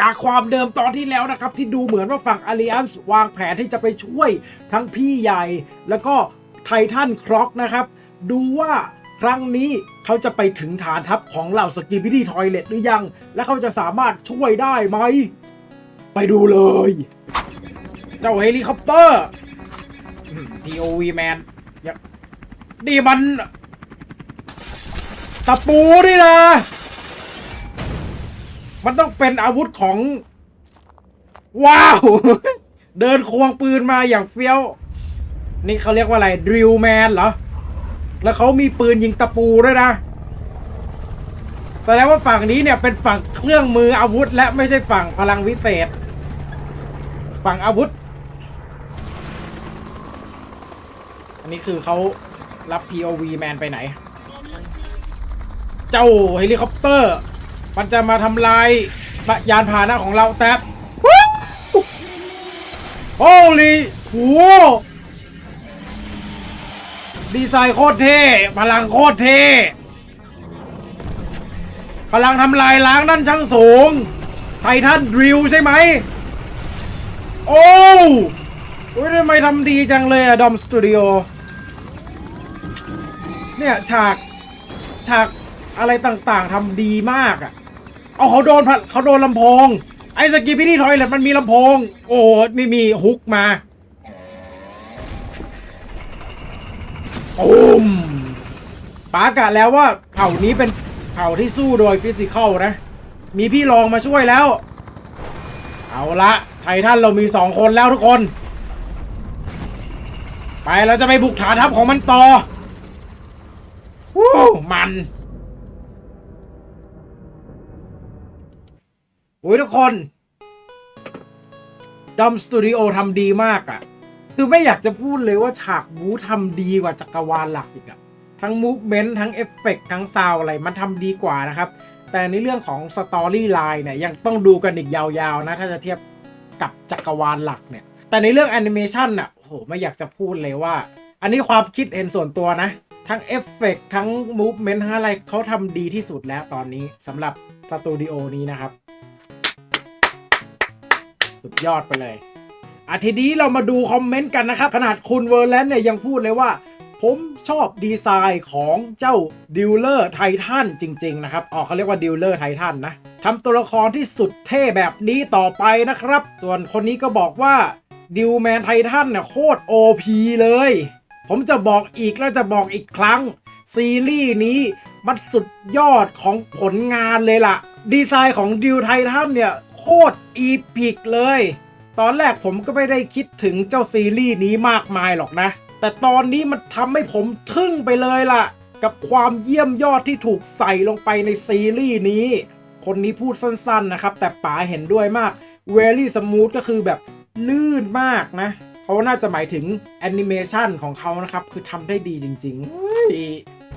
จากความเดิมตอนที่แล้วนะครับ ที่ดูเหมือนว่าฝั่ง Alliance วางแผนที่จะไปช่วยทั้งพี่ใหญ่ แล้วก็ไททันคร็อกนะครับ ดูว่าครั้งนี้เขาจะไปถึงฐานทัพของเหล่าสกีบิดี้ทอยเลตหรือยัง และเขาจะสามารถช่วยได้ไหม ไปดูเลย เจ้าเฮลิคอปเตอร์ TOV man อย่านี่มัน ตะปูนี่นะ มันต้องเป็นอาวุธของ ว้าว เดินควงปืนมาอย่างเฟี้ยว นี่เขาเรียกว่าอะไรดริลแมนเหรอ แล้วเขามีปืนยิงตะปูด้วยนะแสดงว่าฝั่งนี้เนี่ยเป็นฝั่งเครื่องมืออาวุธ และไม่ใช่ฝั่งพลังวิเศษ ฝั่งอาวุธ อันนี้คือเขารับ POV แมนไปไหน เจ้าเฮลิคอปเตอร์ มันจะมาทำลายยานพาหนะของเราแต่โอ้ลีโหดีไซน์โคตรเท่พลังโคตรเท่พลังทำลายล้างนั่นช่างสูง ไททันดริลใช่ไหม โอ้ยทำไมทำดีจังเลยอะดอมสตูดิโอ เนี่ย ฉาก ฉากอะไรต่างๆทำดีมากอะ เอาเขาโดนพัดเขาโดนลำโพง ไอ้สกีพิธีทอยเลตมันมีลำโพง โอ้นี่มีฮุกมาโอ้มปากะแล้วว่าเผ่านี้เป็นเผ่าที่สู้โดยฟิสิกอลนะ มีพี่รองมาช่วยแล้ว เอาละไททันเรามีสองคนแล้วทุกคน ไปเราจะไปบุกฐานทัพของมันต่อวู้มัน อ้ยทุกคนดอมสตูดิโอทำดีมากอะ่ะ คือไม่อยากจะพูดเลยว่าฉากบูทำดีกว่าจักรวาลหลักอีกอะทั้งมูฟเมนต์ทั้งเอฟเฟกทั้งซาวอะไรมันทำดีกว่านะครับ แต่ในเรื่องของสตอรี่ไลน์เนี่ยยังต้องดูกันอีกยาวๆนะ ถ้าจะเทียบกับจักรวาลหลักเนี่ย แต่ในเรื่องแอนิเมชันน่ะโอ้โหไม่อยากจะพูดเลยว่า อันนี้ความคิดเห็นส่วนตัวนะ ทั้งเอฟเฟกทั้งมูฟเมนต์ทั้งอะไรเขาทำดีที่สุดแล้วตอนนี้สำหรับสตูดิโอนี้นะครับ สุดยอดไปเลยอาทีนี้เรามาดูคอมเมนต์กันนะครับ ขนาดคุณเวอร์แลนด์เนี่ยยังพูดเลยว่า ผมชอบดีไซน์ของเจ้าดิวเลอร์ไททันจริง ๆ นะครับ อ๋อเขาเรียกว่าดิวเลอร์ไททันนะทำตัวละครที่สุดเท่แบบนี้ต่อไปนะครับ ส่วนคนนี้ก็บอกว่าดิวแมนไททันเนี่ยโคตร OP เลย ผมจะบอกอีกแล้วจะบอกอีกครั้ง ซีรีส์นี้มันสุดยอดของผลงานเลยล่ะ ดีไซน์ของดิวไททันเนี่ย โคตรอีพิกเลย ตอนแรกผมก็ไม่ได้คิดถึงเจ้าซีรีส์นี้มากมายหรอกนะ แต่ตอนนี้มันทำให้ผมทึ่งไปเลยล่ะ กับความเยี่ยมยอดที่ถูกใส่ลงไปในซีรีส์นี้ คนนี้พูดสั้นๆนะครับ แต่ป๋าเห็นด้วยมากเวลี่สมูทก็คือแบบลื่นมากนะเขาน่าจะหมายถึงแอนิเมชันของเขานะครับ คือทำได้ดีจริง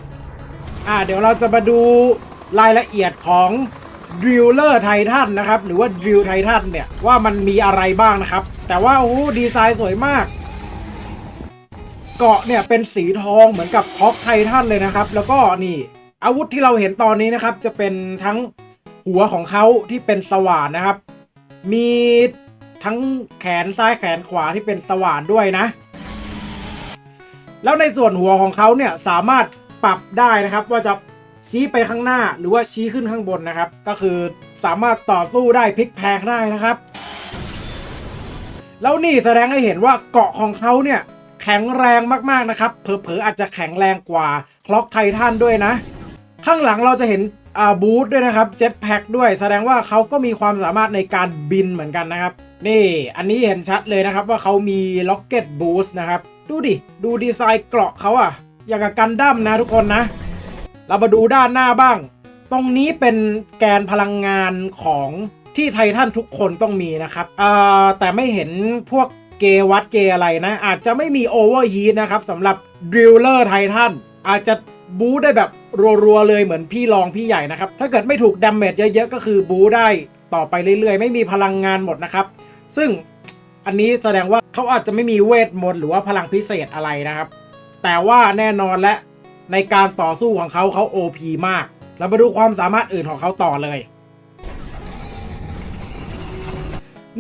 ๆ อ่าเดี๋ยวเราจะมาดูรายละเอียดของ Driller Titan นนะครับ หรือว่า Drill Titan เนี่ย ว่ามันมีอะไรบ้างนะครับ แต่ว่าโอ้ดีไซน์สวยมาก เกาะเนี่ยเป็นสีทองเหมือนกับท็อกไททันเลยนะครับ แล้วก็นี่ อาวุธที่เราเห็นตอนนี้นะครับ จะเป็นทั้งหัวของเขาที่เป็นสว่านนะครับ มีทั้งแขนซ้ายแขนขวาที่เป็นสว่านด้วยนะ แล้วในส่วนหัวของเขาเนี่ยสามารถปรับได้นะครับว่าจะ ชี้ไปข้างหน้าหรือว่าชี้ขึ้นข้างบนนะครับ ก็คือสามารถต่อสู้ได้พลิกแพลงได้นะครับ แล้วนี่แสดงให้เห็นว่าเกาะของเขาเนี่ยแข็งแรงมากๆนะครับ เผลอๆอาจจะแข็งแรงกว่าคล็อกไททันด้วยนะ ข้างหลังเราจะเห็นอ่าบูทด้วยนะครับเจ็ตแพ็กด้วย แสดงว่าเขาก็มีความสามารถในการบินเหมือนกันนะครับ นี่อันนี้เห็นชัดเลยนะครับว่าเขามีล็อกเก็ตบูส์นะครับ ดูดิ ดูดีไซน์เกราะเขาอะอย่างกับกันดั้มนะทุกคนนะ เรามาดูด้านหน้าบ้าง ตรงนี้เป็นแกนพลังงานของที่ไททันทุกคนต้องมีนะครับแต่ไม่เห็นพวกเกวัดเกอะไรนะ อาจจะไม่มีโอเวอร์ฮีทนะครับสำหรับดริลเลอร์ไททันอาจจะบูได้แบบรัวๆเลยเหมือนพี่รองพี่ใหญ่นะครับ ถ้าเกิดไม่ถูกดาเมจเยอะๆ ก็คือบูได้ต่อไปเรื่อยๆ ไม่มีพลังงานหมดนะครับ ซึ่งอันนี้แสดงว่าเขาอาจจะไม่มีเวทมนต์หรือว่าพลังพิเศษอะไรนะครับ แต่ว่าแน่นอนและ ในการต่อสู้ของเขาเขา OP มาก เรามาดูความสามารถอื่นของเขาต่อเลย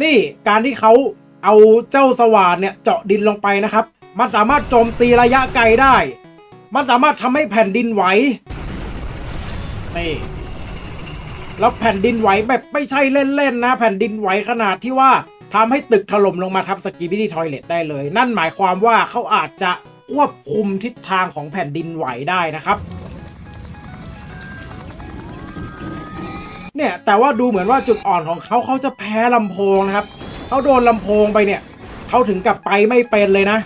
นี่การที่เขาเอาเจ้าสว่านเนี่ยเจาะดินลงไปนะครับ มันสามารถโจมตีระยะไกลได้ มันสามารถทำให้แผ่นดินไหวนี่แล้วแผ่นดินไหวแบบไม่ใช่เล่นๆนะ แผ่นดินไหวขนาดที่ว่าทำให้ตึกถล่มลงมาทับสกีบิดี้ทอยเลตได้เลย นั่นหมายความว่าเขาอาจจะ ควบคุมทิศทางของแผ่นดินไหวได้นะครับเนี่ยแต่ว่าดูเหมือนว่าจุดอ่อนของเขาเขาจะแพ้ลำโพงนะครับเขาโดนลำโพงไปเนี่ยเขาถึงกับไปไม่เป็นเลยนะ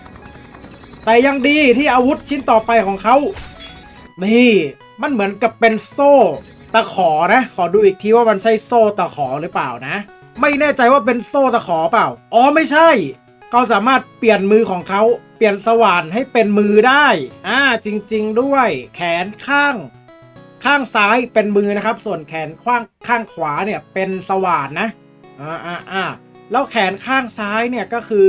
แต่ยังดีที่อาวุธชิ้นต่อไปของเขานี่มันเหมือนกับเป็นโซ่ตะขอนะ ขอดูอีกทีว่ามันใช่โซ่ตะขอหรือเปล่านะ ไม่แน่ใจว่าเป็นโซ่ตะขอเปล่า อ๋อไม่ใช่ เขาสามารถเปลี่ยนมือของเขา เปลี่ยนสว่านให้เป็นมือได้อ่าจริง ๆ ด้วย แขนข้าง ข้างซ้ายเป็นมือนะครับ ส่วนแขนข้างข้างขวาเนี่ยเป็นสว่านนะอ่าอ่าอ่าแล้วแขนข้างซ้ายเนี่ยก็คือ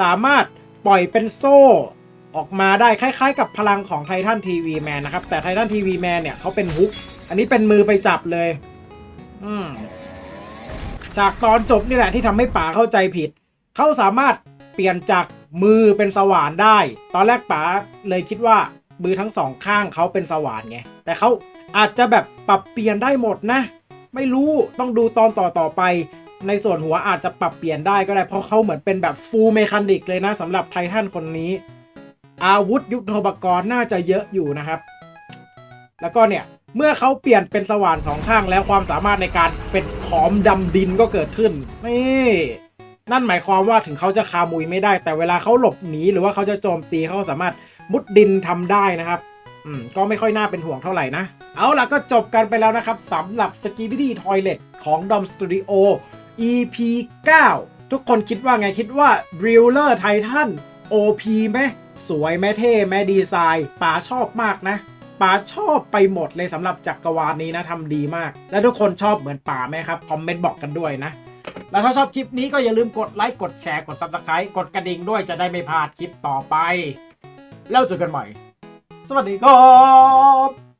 สามารถปล่อยเป็นโซ่ออกมาได้คล้าย ๆ กับพลังของไททันทีวีแมนนะครับ แต่ไททันทีวีแมนเนี่ยเขาเป็นฮุก อันนี้เป็นมือไปจับเลย อืมฉากตอนจบนี่แหละที่ทำให้ป๋าเข้าใจผิด เขาสามารถเปลี่ยนจาก มือเป็นสว่านได้ ตอนแรกป๋าเลยคิดว่ามือทั้งสองข้างเขาเป็นสว่านไง แต่เขาอาจจะแบบปรับเปลี่ยนได้หมดนะ ไม่รู้ต้องดูตอนต่อต่อไป ในส่วนหัวอาจจะปรับเปลี่ยนได้ก็ได้เพราะเขาเหมือนเป็นแบบฟูลเมคานิกเลยนะสำหรับไททันคนนี้ อาวุธยุทโธปกรณ์น่าจะเยอะอยู่นะครับ แล้วก็เนี่ยเมื่อเขาเปลี่ยนเป็นสว่านสองข้างแล้วความสามารถในการเป็นขอมดำดินก็เกิดขึ้นนี่ นั่นหมายความว่าถึงเขาจะคามุยไม่ได้ แต่เวลาเขาหลบหนีหรือว่าเขาจะโจมตีเขาสามารถมุดดินทำได้นะครับอืมก็ไม่ค่อยน่าเป็นห่วงเท่าไหร่นะ เอาล่ะก็จบกันไปแล้วนะครับสำหรับ s k i b i d y Toilet ของ Dom Studio EP 9 ทุกคนคิดว่าไงคิดว่า Driller Titan OP ไหมสวยไหมเท่ไหมดีไซน์ป๋าชอบมากนะป๋าชอบไปหมดเลยสำหรับจักรวาลนี้นะทำดีมาก และทุกคนชอบเหมือนป๋าไหมครับ คอมเมนต์บอกกันด้วยนะ แล้วถ้าชอบคลิปนี้ก็อย่าลืมกดไลค์กดแชร์กด Subscribe กดกระดิ่งด้วยจะได้ไม่พลาดคลิปต่อไป แล้วเจอกันใหม่ สวัสดีครับ